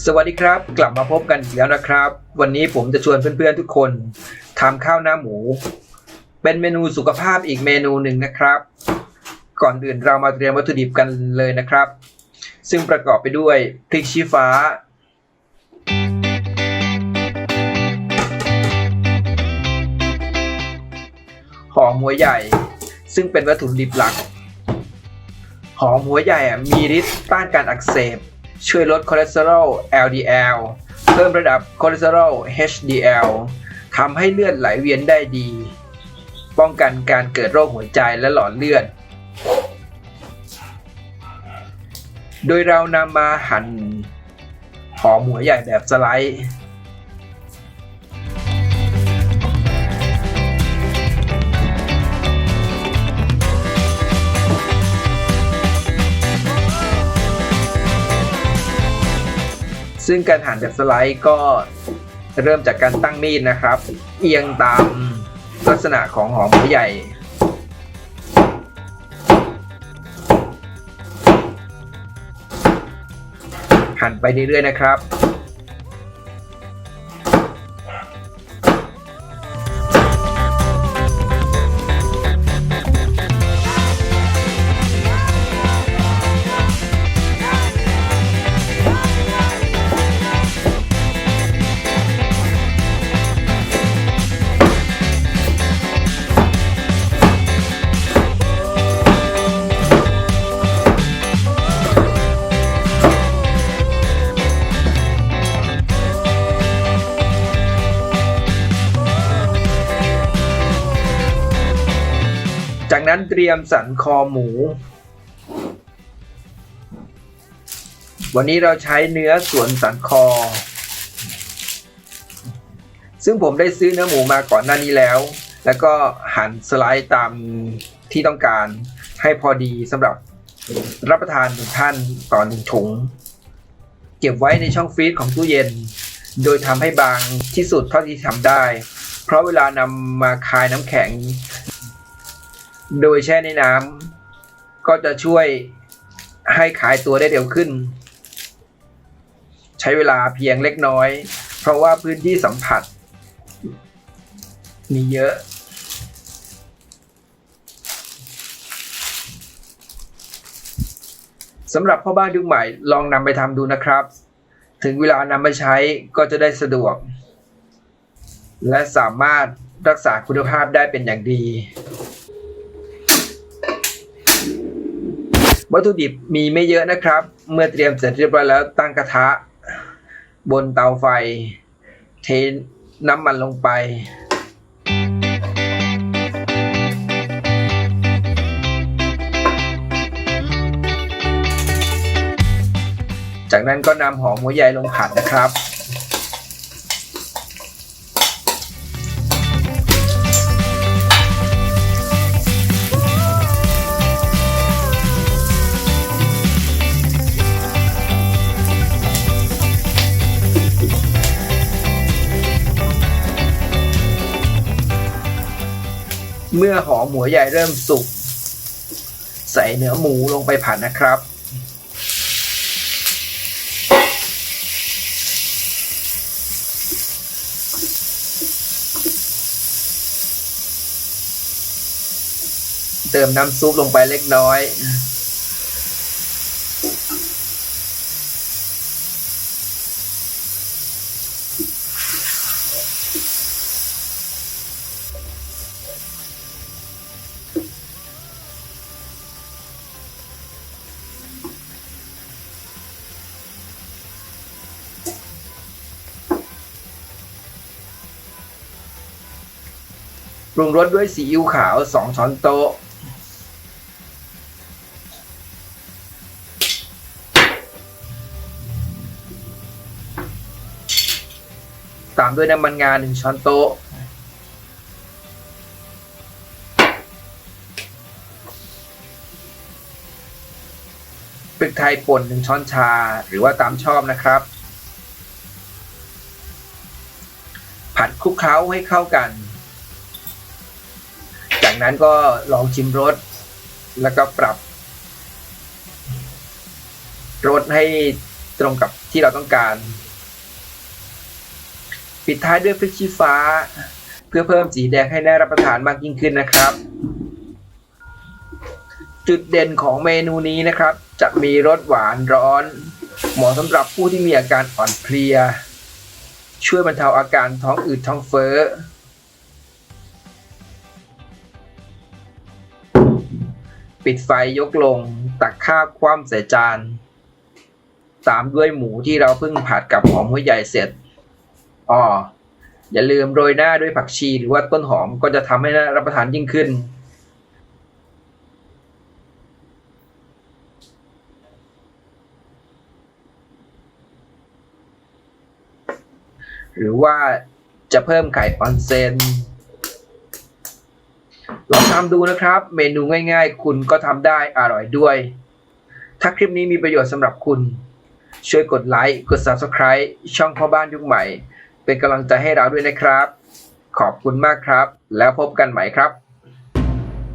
สวัสดีครับ กลับมาพบกันอีกแล้วนะครับ วันนี้ผมจะชวนเพื่อนๆทุกคนทำข้าวหน้าหมู เป็นเมนูสุขภาพอีกเมนูหนึ่งนะครับ ก่อนอื่นเรามาเตรียมวัตถุดิบกันเลยนะครับ ซึ่งประกอบไปด้วยพริกชี้ฟ้า หอมหัวใหญ่ ซึ่งเป็นวัตถุดิบหลัก หอมหัวใหญ่อะมีฤทธิ์ต้านการอักเสบ ช่วยลดคอเลสเตอรอล LDL เพิ่มระดับคอเลสเตอรอล HDL ทำให้เลือดไหลเวียนได้ดี ป้องกันการเกิดโรคหัวใจและหลอดเลือด โดยเรานำมาหั่นหอมหัวใหญ่แบบสไลด์ ซึ่งการหั่นแบบสไลด์ก็เริ่มจากการตั้งมีดนะครับ เอียงตามลักษณะของหอมหัวใหญ่ หั่นไปเรื่อยๆนะครับ เตรียมสันคอหมู วันนี้เราใช้เนื้อส่วนสันคอ ซึ่งผมได้ซื้อเนื้อหมูมาก่อนหน้านี้แล้ว แล้วก็หั่นสไลด์ตามที่ต้องการให้พอดีสำหรับรับประทานหนึ่งท่านต่อหนึ่งถุง เก็บไว้ในช่องฟรีซของตู้เย็น โดยทำให้บางที่สุดเท่าที่ทำได้ เพราะเวลานำมาคายน้ำแข็ง โดยแช่ในน้ำก็จะช่วยให้ขายตัวได้เร็วขึ้น ใช้เวลาเพียงเล็กน้อย เพราะว่าพื้นที่สัมผัส มีเยอะสำหรับพ่อบ้านยุคใหม่ลองนำไปทำดูนะครับ ถึงเวลานำไปใช้ก็จะได้สะดวก และสามารถรักษาคุณภาพได้เป็นอย่างดี วัตถุดิบมีไม่เยอะนะครับ เมื่อเตรียมเสร็จเรียบร้อยแล้วตั้งกระทะ บนเตาไฟ เทน้ำมันลงไป จากนั้นก็นำหอมหัวใหญ่ลงผัดนะครับ มื่อหอมหัวใหญ่เริ่มสุก ใส่เนื้อหมูลงไปผัดนะครับ เติมน้ำซุปลงไปเล็กน้อย รุงรสด้วยซีอิ๊วขาว2ช้อนโต๊ะ ตามด้วยน้ำมันงา1ช้อนโต๊ะ พริกไทยป่น1ช้อนชาหรือว่าตามชอบนะครับ ผัดคลุกเคล้าให้เข้ากัน จากนั้นก็ลองชิมรสแล้วก็ปรับรสให้ตรงกับที่เราต้องการ ปิดท้ายด้วยพริกชี้ฟ้า เพื่อเพิ่มสีแดงให้น่ารับประทานมากยิ่งขึ้นนะครับ จุดเด่นของเมนูนี้นะครับ จะมีรสหวานร้อน เหมาะสำหรับผู้ที่มีอาการอ่อนเพลีย ช่วยบรรเทาอาการท้องอืดท้องเฟ้อ ปิดไฟยกลง ตักข้าวคว่ำใส่จาน ตามด้วยหมูที่เราเพิ่งผัดกับหอมหัวใหญ่เสร็จอ๋ออย่าลืมโรยหน้าด้วยผักชีหรือว่าต้นหอมก็จะทำให้น่ารับประทานยิ่งขึ้น หรือว่าจะเพิ่มไข่ออนเซน ลองทำดูนะครับ เมนูง่ายๆ คุณก็ทำได้อร่อยด้วย ถ้าคลิปนี้มีประโยชน์สำหรับคุณ ช่วยกดไลค์กด Subscribe ช่องพ่อบ้านยุคใหม่ เป็นกำลังใจให้เราด้วยนะครับ ขอบคุณมากครับ แล้วพบกันใหม่ครับ